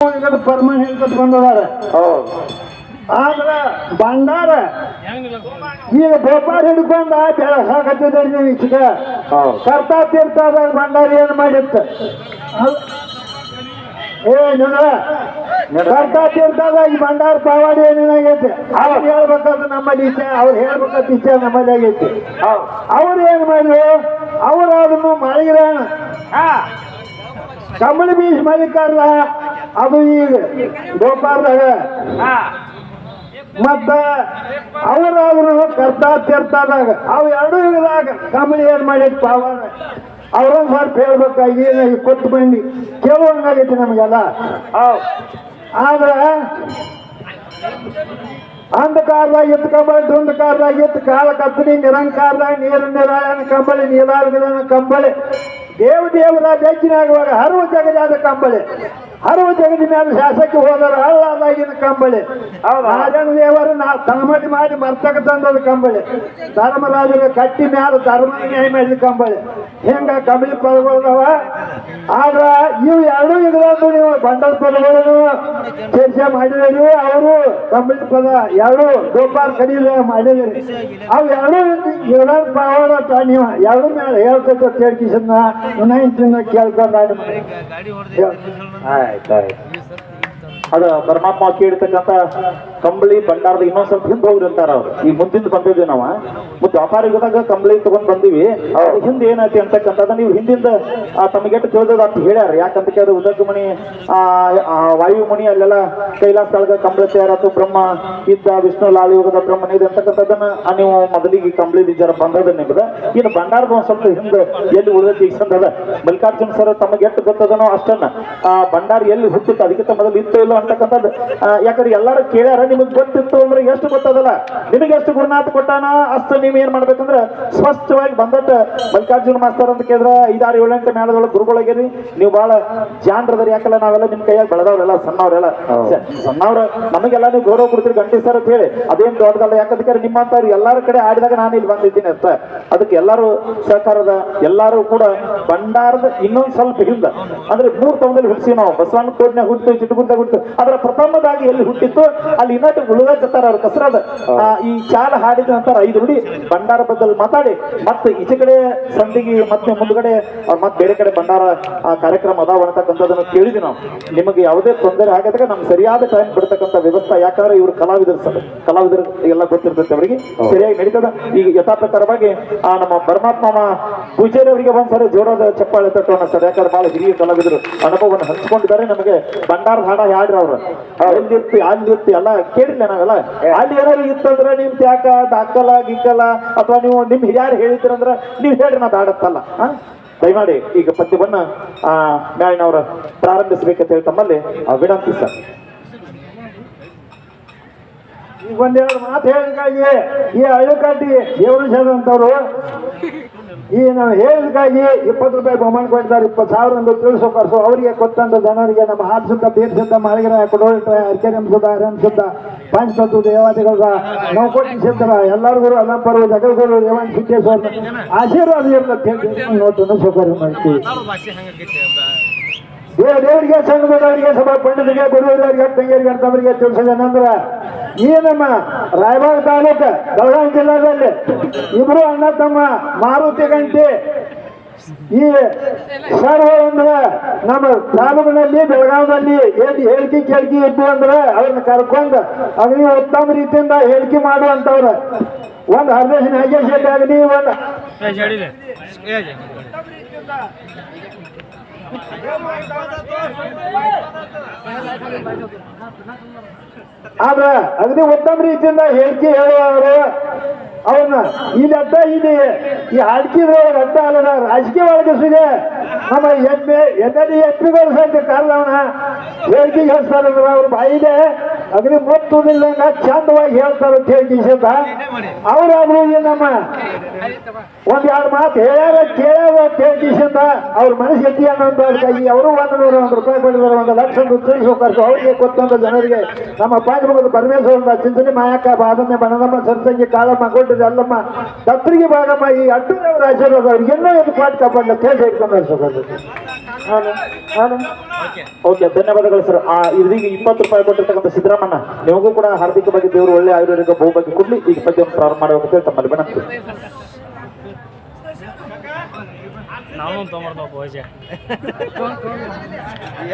ಇವತ್ತು ಪರ್ಮನೆಂಟ್ ಬಂದದಾರ ಆದ್ರ ಬಂಡಾರ ಈಗ ಗೋಪಾಲ್ ಹಿಡ್ಕೊಂಡ ಬೆಳಸಾಕತ್ತಿದ್ರಿ ನೀವು ಹೌದು. ಕರ್ತಾ ತೀರ್ಥದಾಗ ಭಂಡಾರ ಏನ್ ಮಾಡಿತ್ತ? ಏ ನಿನ್ನ ಕರ್ತಾ ತೀರ್ಥದಾಗ ಈ ಭಂಡಾರ ಪಾವಾಡಿ ಏನೇನಾಗೈತೆ ಅವ್ರು ಹೇಳ್ಬೇಕಾದ್ರೆ ನಮ್ಮಲ್ಲಿ ಇಚ್ಛೆ ಅವ್ರು ಹೇಳ್ಬೇಕಂತ ಇಚ್ಛೆ ನಮ್ಮಲ್ಲಿ ಆಗೈತಿ. ಅವ್ರು ಏನ್ ಮಾಡಿದ್ರು? ಅವ್ರು ಅದನ್ನು ಮಾಡಿಗ್ರಾಣ ಕಮಲ ಬೀಜ ಮಾಡಿಕಾರಲ್ಲ ಅದು ಈಗ ಗೋಪಾಲದಾಗ ಮತ್ತ ಅವರಾದ್ರು ಕರ್ತಾ ತೀರ್ಥದಾಗ ಅವು ಎರಡು ಇದಾಗ ಕಮಲಿ ಏನ್ ಮಾಡಿದ್ ಪಾವನ ಅವ್ರ ಸ್ವಲ್ಪ ಹೇಳ್ಬೇಕಾಗಿ ಏನಾಗಿ ಕೊಟ್ಟು ಬಂದು ಕೇಳುವಂಗಾಗೈತಿ ನಮಗೆಲ್ಲ. ಆದ್ರ ಅಂಧಕಾರದಾಗ ಇತ್ತು ಕಂಬಳಿ ಧುಂಧಕಾರದಾಗ ಇತ್ತು ಕಾಲ ಕತ್ತರಿ ನಿರಂಕಾರದಾಗ ನೀರು ನಿರಾಯಣ ಕಂಬಳಿ ನೀಲಾರ್ಗನ ಕಂಬಳಿ. ದೇವ ದೇವರ ಬೆಚ್ಚಿನಾಗುವಾಗ ಹರುವ ಜಗದಾದ ಕಂಬಳಿ. ಹರುವ ಜಗದ ಮೇಲೆ ಶಾಸಕ್ಕೆ ಹೋದರು ಹಳ್ಳಾದಾಗಿನ ಕಂಬಳಿ. ರಾಜನ ದೇವರು ನಾ ತಳಮಡಿ ಮಾಡಿ ಮರ್ತಕ ತಂದದ ಕಂಬಳಿ. ಧರ್ಮರಾಜರ ಕಟ್ಟಿ ಮೇಲೆ ಧರ್ಮ ನ್ಯಾಯ ಮಾಡಿದ ಕಂಬಳಿ. ಹೆಂಗ ಕಂಬಳಿ ಪದಗಳದವ? ಆದ್ರ ಇವು ಎರಡೂ ಇದ್ರಂತ ನೀವು ಬಂಡಲ್ ಪದಗಳನ್ನು ಚರ್ಚೆ ಮಾಡಿದಿರಿ ಅವರು ಕಂಬಳಿ ಪದ ಎರಡು ಗೋಪಾಲ್ ಕಡಿಲ ಮಾಡಿದಿರಿ. ಅವು ಎರಡು ಇವ್ರ ಪಾವಡ ನೀವು ಎರಡು ಮೇಲೆ ಹೇಳ್ತಕ್ಕ ಕೇಳ್ಕಿಸನ್ನ ವಿನಾಯಿತಿನ ಕೇಳ್ಕೊಂಡಾಡಿ ಆಯ್ತು ಆಯ್ತು. ಅದ ಪರಮಾತ್ಮ ಕೇಳಿರ್ತಕ್ಕಂಥ ಕಂಬಳಿ ಭಂಡಾರದ ಇನ್ನೊಂದ್ ಸ್ವಲ್ಪ ಹಿಂದೆ ಹೋಗ್ರಿ ಅಂತಾರ ಅವ್ರು. ಈ ಮುಂದಿಂದ ಬಂದಿದ್ವಿ ನಾವ. ಮತ್ತೆ ವ್ಯಾಪಾರ ಯುಗದಾಗ ಕಂಬಳಿ ತಗೊಂಡ್ ಬಂದಿವಿ. ಹಿಂದ್ ಹಿಂದೆ ಏನೈತಿ ಅಂತಕ್ಕಂಥದ್ದು ನೀವು ಹಿಂದಿಂದ ತಮಗೆಟ್ಟು ತಿಳಿದದ ಅಂತ ಹೇಳ್ಯಾರ. ಯಾಕಂತ ಕೇಳಿದ್ರೆ ಉದಗಮಣಿ, ಆ ವಾಯುಮಣಿ ಅಲ್ಲೆಲ್ಲ ಸ್ಥಳದ ಕಂಬಳಿ ತಯಾರಾತು. ಬ್ರಹ್ಮ ಇದ್ದ ವಿಷ್ಣು ಲಾಲಿ ಯುಗದ ಬ್ರಹ್ಮನ ಇದೆ ಅಂತಕ್ಕಂಥದ್ದನ್ನ ನೀವು ಮೊದಲಿಗೆ ಕಂಬಳಿ ಜರ ಬಂದದ ನಿಮ್ದ. ಇನ್ನು ಭಂಡಾರದ ಒಂದ್ ಸ್ವಲ್ಪ ಹಿಂದೆ ಎಲ್ಲಿ ಉಳಿದೈತಿ ಈಗ ಸಂದದ ಮಲ್ಲಿಕಾರ್ಜುನ್ ಸರ್ ತಮಗೆ ಎಷ್ಟು ಗೊತ್ತದನೋ ಅಷ್ಟನ್ನ. ಆ, ಭಂಡಾರ ಎಲ್ಲಿ ಹುಟ್ಟುತ್ತೆ? ಅದಕ್ಕಿಂತ ಮೊದಲು ಇತ್ತು ಇಲ್ಲ? ಅಂತಕ್ಕಂಥದ್ದು. ಯಾಕಂದ್ರೆ ಎಲ್ಲರೂ ಕೇಳ್ಯಾರ ನಿಮಗೆ ಗೊತ್ತಿತ್ತು ಅಂದ್ರೆ ಎಷ್ಟು ಗೊತ್ತದಲ್ಲ. ನಿಮಗೆ ಎಷ್ಟು ಗುರುನಾಥ ಕೊಟ್ಟಾನ ಅಷ್ಟು ನೀವು ಏನ್ ಮಾಡ್ಬೇಕಂದ್ರೆ ಸ್ಪಷ್ಟವಾಗಿ ಬಂದಟ್ಟ ಮಲ್ಲಿಕಾರ್ಜುನ ಮಾಸ್ತರ್ ಅಂತ ಕೇಳಿದ್ರ ಐದಾರು ಏಳೆಂಟು ಮೇಳದೊಳಗೆ ಗುರುಗಳಾಗ್ಯಾರಿ. ನೀವು ಬಹಳ ಜಾನ್ರದ್ರಿ ಯಾಕಲ್ಲ ನಾವೆಲ್ಲ ನಿಮ್ ಕೈಯಾಗ ಬೆಳೆದವ್ರೆಲ್ಲ ಸಣ್ಣವ್ರೆಲ್ಲ. ಸಣ್ಣವ್ರ ನಮಗೆಲ್ಲ ನೀವು ಗೌರವ ಕೊಡ್ತೀರಿ ಗಂಟೆ ಸರ್ ಅಂತ ಹೇಳಿ. ಅದೇನ್ ದೊಡ್ಡದಲ್ಲ ಯಾಕಂದ್ರೆ ನಿಮ್ಮಂತವ್ರು ಎಲ್ಲಾರ ಕಡೆ ಆಡಿದಾಗ ನಾನು ಇಲ್ಲಿ ಬಂದಿದ್ದೀನಿ ಅಂತ ಅದಕ್ಕೆ ಎಲ್ಲರೂ ಸಹಕಾರದ ಎಲ್ಲರೂ ಕೂಡ ಭಂಡಾರದ ಇನ್ನೊಂದ್ ಸ್ವಲ್ಪ ಹಿಂದ. ಅಂದ್ರೆ ಮೂರ್ ತವದಲ್ಲಿ ಹುಡ್ಸಿ ನಾವು. ಬಸವನ ಕೋಟ್ನಾಗ ಹುಟ್ಟು ಚಿಟ್ಟಗುಡ್ದಾಗ ಹುಟ್ಟು ಅದರ ಪ್ರಥಮದಾಗಿ ಎಲ್ಲಿ ಹುಟ್ಟಿತ್ತು? ಅಲ್ಲಿ ಇನ್ನಟ್ಟು ಉಳಿದತ್ತಾರ ಅವ್ರ ಕಸರದ. ಆ, ಈ ಚಾಲ ಹಾಡಿದ ನಂತರ ಐದು ನುಡಿ ಭಂಡಾರ ಬದಲು ಮಾತಾಡಿ. ಮತ್ತೆ ಈಚೆ ಕಡೆ ಸಂದಿಗೆ ಮತ್ತೆ ಮುಂದ್ಗಡೆ ಅವ್ರ್ ಮತ್ತೆ ಬೇರೆ ಕಡೆ ಭಂಡಾರ ಆ, ಕಾರ್ಯಕ್ರಮ ಅದಾವ ಅಂತಕ್ಕಂಥದ್ದನ್ನು ಕೇಳಿದ್ವಿ ನಾವು. ನಿಮಗೆ ಯಾವುದೇ ತೊಂದರೆ ಆಗದಾಗ ನಮ್ಗೆ ಸರಿಯಾದ ಟೈಮ್ ಬಿಡ್ತಕ್ಕಂಥ ವ್ಯವಸ್ಥೆ ಯಾಕಂದ್ರೆ ಇವರು ಕಲಾವಿದರು ಸರ್. ಕಲಾವಿದರು ಎಲ್ಲ ಗೊತ್ತಿರ್ತೈತೆ ಅವರಿಗೆ. ಸರಿಯಾಗಿ ನಡೀತದ. ಈಗ ಯಥಾಪ್ರಕಾರವಾಗಿ ಆ ನಮ್ಮ ಪರಮಾತ್ಮ ಪೂಜಾರಿ ಅವರಿಗೆ ಒಂದ್ಸರಿ ಜೋರಾದ ಚಪ್ಪಾಳೆ ತಟ್ಟೋಣ ಸರ್. ಯಾಕಂದ್ರೆ ಬಹಳ ಹಿರಿಯ ಕಲಾವಿದರು. ಅನುಭವವನ್ನು ಹಂಚಿಕೊಂಡಿದ್ದಾರೆ. ನಮಗೆ ಭಂಡಾರದ ಹಾಡ ಹಾಡ್ರಿ ಅವ್ರು. ಎಲ್ಲಿತ್ತು ಅಲ್ಲಿರ್ತಿ ಎಲ್ಲ ಕೇಳಿಲ್ಲ ನಾವೆಲ್ಲ. ಅಲ್ಲಿ ಏನಾದ್ರು ಇತ್ತಂದ್ರೆ ನಿಮ್ ತ್ಯಾಕ ದಾಕಲ ಗಿಕ್ಕಲ ಅಥವಾ ನೀವು ನಿಮ್ ಹಿರಿಯರು ಹೇಳಿದ್ರಂದ್ರ ನೀವ್ ಹೇಳ್ರಿ ನಾ ಬೇಡತ್ತಲ್ಲ. ದಯಮಾಡಿ ಈಗ ಪದ್ಯವನ್ನ ಆ ಮ್ಯಾಲಿನವರ ಪ್ರಾರಂಭಿಸ್ಬೇಕಂತ ಹೇಳಿ ತಮ್ಮಲ್ಲಿ ವಿನಂತಿ ಸರ್. ಈಗ ಒಂದೆರಡು ಮಾತು ಹೇಳಿದಾಗಿ ಈ ದೇವರು ದೇವರಿಸದಂತವ್ರು ಈ ನಾವು ಹೇಳಿದಾಗಿ ಇಪ್ಪತ್ತು ರೂಪಾಯಿ ಬಹುಮಾನ ಕೊಟ್ಟಿದ್ದಾರೆ, ಇಪ್ಪತ್ತು ಸಾವಿರ ಅಂತ ತಿಳಿಸೋ ಕರ್ಸು ಅವರಿಗೆ ಕೊಟ್ಟಂತ ಜನರಿಗೆ ನಮ್ಮ ಹಾರಿಸುತ್ತ ಬೀರ್ಸುತ್ತ ಮಳಗಿರ ಕೊಡೋಟ ಅರ್ಕೆ ನೆಮ್ಸುತ್ತ ಅರಂಸುತ್ತ ಪಂಚತತ್ವ ದೇವತೆಗಳ ನಾವು ಕೊಟ್ಟು ಸಿದ್ಧರ ಎಲ್ಲರಿಗೂ ಎಲ್ಲ ಪರ್ವ ಜಗದ್ಗುರು ದೇವನ್ ಸಿದ್ದೇಶ್ವರ, ಆಶೀರ್ವಾದ ನೋಟನ್ನು ಸೌಕರ್ಯ ಮಾಡ್ತೀವಿ. ದೇವ ದೇವರಿಗೆ ಸಣ್ಣ ದೊಡ್ಡವರಿಗೆ ಸಭಾ, ಪಂಡಿತರಿಗೆ, ಗುರುವರಿಗೆ ತಂಗಿಯರಿಗೆ ಅಂತವರಿಗೆ ತಿಳಿಸೋದೇನಂದ್ರ ಈ ನಮ್ಮ ರಾಯಬಾಗ ತಾಲೂಕ ಬೆಳಗಾವಿ ಜಿಲ್ಲಾದಲ್ಲಿ ಇಬ್ರು ಅಣ್ಣ ತಮ್ಮ ಮಾರುತಿ ಗಂಟೆ. ಈ ಸರ್ವ ಅಂದ್ರೆ ನಮ್ಮ ತಾಲೂಕಿನಲ್ಲಿ ಬೆಳಗಾವಿನಲ್ಲಿ ಏನ್ ಹೇಳಿಕೆ ಕೇಳಿಕೆ ಇದ್ದು ಅಂದ್ರೆ ಅವ್ರನ್ನ ಕರ್ಕೊಂಡು ಅಗ್ನಿ ಉತ್ತಮ ರೀತಿಯಿಂದ ಹೇಳಿಕೆ ಮಾಡುವಂತವ್ರ ಒಂದು ಹರ್ದೇಶ್ ನಾಗೇಶ್ ಆಗಲಿ, ಒಂದು ಆದ್ರ ಅಗದಿ ಉತ್ತಮ ರೀತಿಯಿಂದ ಹೇಳಿಕೆ ಹೇಳುವವರು ಅವನ್ನ ಇಲ್ಲಿ ಅಡ್ಡ ಇಲ್ಲಿ ಈ ಆಡ್ಕಿದ್ರೊಳಗೆ ಅಡ್ಡ ಅಲ್ಲ ರಾಜಕೀಯ ಒಳಗಿಸಿದೆ. ನಮ್ಮ ಎಮ್ಮೆ ಎಮ್ಮೆ ಎಪ್ಪಿಗಳು ಕಾರಣ ಅವನ. ಹೇಳಿಕೆ ಹೇಳ್ತಾರೆ ಅವ್ರ ಬಾಯಿದೆ ಅಗ್ನಿ ಮುತ್ತುದಿಲ್ಲಂಗ ಚಂದವಾಗಿ ಹೇಳ್ತಾರೆ ಅಂತ ಹೇಳಿಸಿದ ಅವರಾದ್ರೂ ಈ ನಮ್ಮ ಒಂದ್ ಎರಡು ಮಾತು ಹೇಳ್ಯಾರ, ಕೇಳ್ಯಾರ ಅಂತ ಅವ್ರ ಮನಸ್ಸು ಎತ್ತಿ ಅನ್ನೋದು ಅದಕ್ಕಾಗಿ ಅವರು ಒಂದು ನೂರ ಒಂದು ರೂಪಾಯಿ ಕೊಟ್ಟಿದ್ದಾರೆ ಒಂದು ಲಕ್ಷ ತಿಳಿಸ್ಬೇಕು ಅವರಿಗೆ ಗೊತ್ತಂತ ಜನರಿಗೆ. ನಮ್ಮ ಪಾಂಚಮುಖದ ಪರಮೇಶ್ವರ ಚಿಂತನೆ ಮಾಯಕ್ಕ ಬಾದಮ್ಮ ಬಣದಮ್ಮ ಸರಸಂಗಿ ಕಾಳಮ್ಮ ಕೊಟ್ಟಿದೆ ಅಲ್ಲಮ್ಮ. ದತ್ತರಿಗೆ ಭಾಗಮ್ಮ ಈ ಅಡ್ಡೂರವರ ಆಶೀರ್ವಾದ ಅವ್ರಿಗೆಲ್ಲೋ ಇದು ಪಾಠ ಕಾಪಾಡಲ ಕೇಳಿ ಇಟ್ಕೊಂಡು ಓಕೆ. ಧನ್ಯವಾದಗಳು ಸರ್. ಆ ಇದೀಗ ಇಪ್ಪತ್ತು ರೂಪಾಯಿ ಕೊಟ್ಟಿರ್ತಕ್ಕಂಥ ಸಿದ್ದರಾಮಣ್ಣ ನಿಮಗೂ ಕೂಡ ಹಾರ್ದಿಕವಾಗಿ ದೇವರು ಒಳ್ಳೆ ಆಯುರ್ವೇದಿಕ ಬಹುಬಾಗಿ ಕೊಡ್ಲಿ. ಈ ಪದ್ಯವನ್ನು ಪ್ರಾರಂಭ ಮಾಡಬೇಕು ತಮ್ಮಲ್ಲಿ ವಿನಂತಿ. ನಾವು ತೊಗೊಂಬರ್ಬೇಕು ಪೂಜೆ